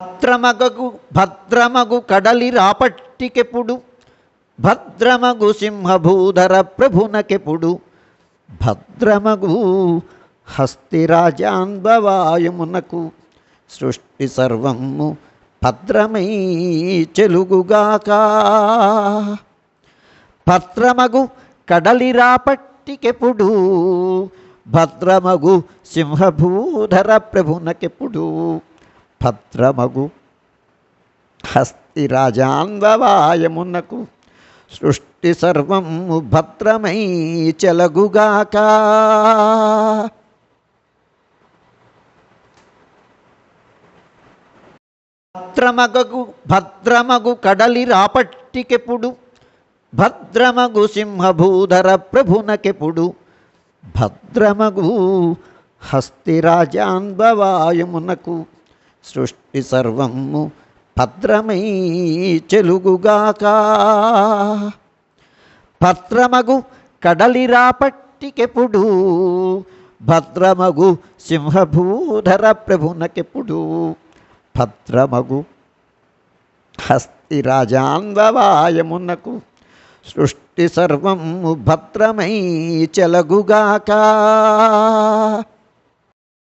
భద్రమగగు భద్రమగు కడలి రాపట్టికెప్పుడు భద్రమగు సింహభూధర ప్రభునకెప్పుడు భద్రమగు హస్తిరాజాన్భవాయమునకు సృష్టి సర్వము భద్రమై చెలుగుగాక. భద్రమగు కడలి రాపట్టికెప్పుడు భద్రమగు సింహభూధర ప్రభునకెప్పుడు భద్రమగు హస్తిరాజాన్వవాయమునకు సృష్టి సర్వము భద్రమై చెలగుగాక. భద్రమగగు భద్రమగు కడలి రాపట్టికెప్పుడు భద్రమగు సింహభూధర ప్రభునకెప్పుడు భద్రమగు హస్తిరాజాన్భవాయమునకు సృష్టి సర్వము భద్రమై చెలుగుగాక. భద్రమగు కడలి రాపట్టికెప్పుడు భద్రమగు సింహభూధర ప్రభునకెప్పుడు భద్రమగు హస్తిరాజాన్వవాయమునకు సృష్టి సర్వము భద్రమై చెలగుగాక.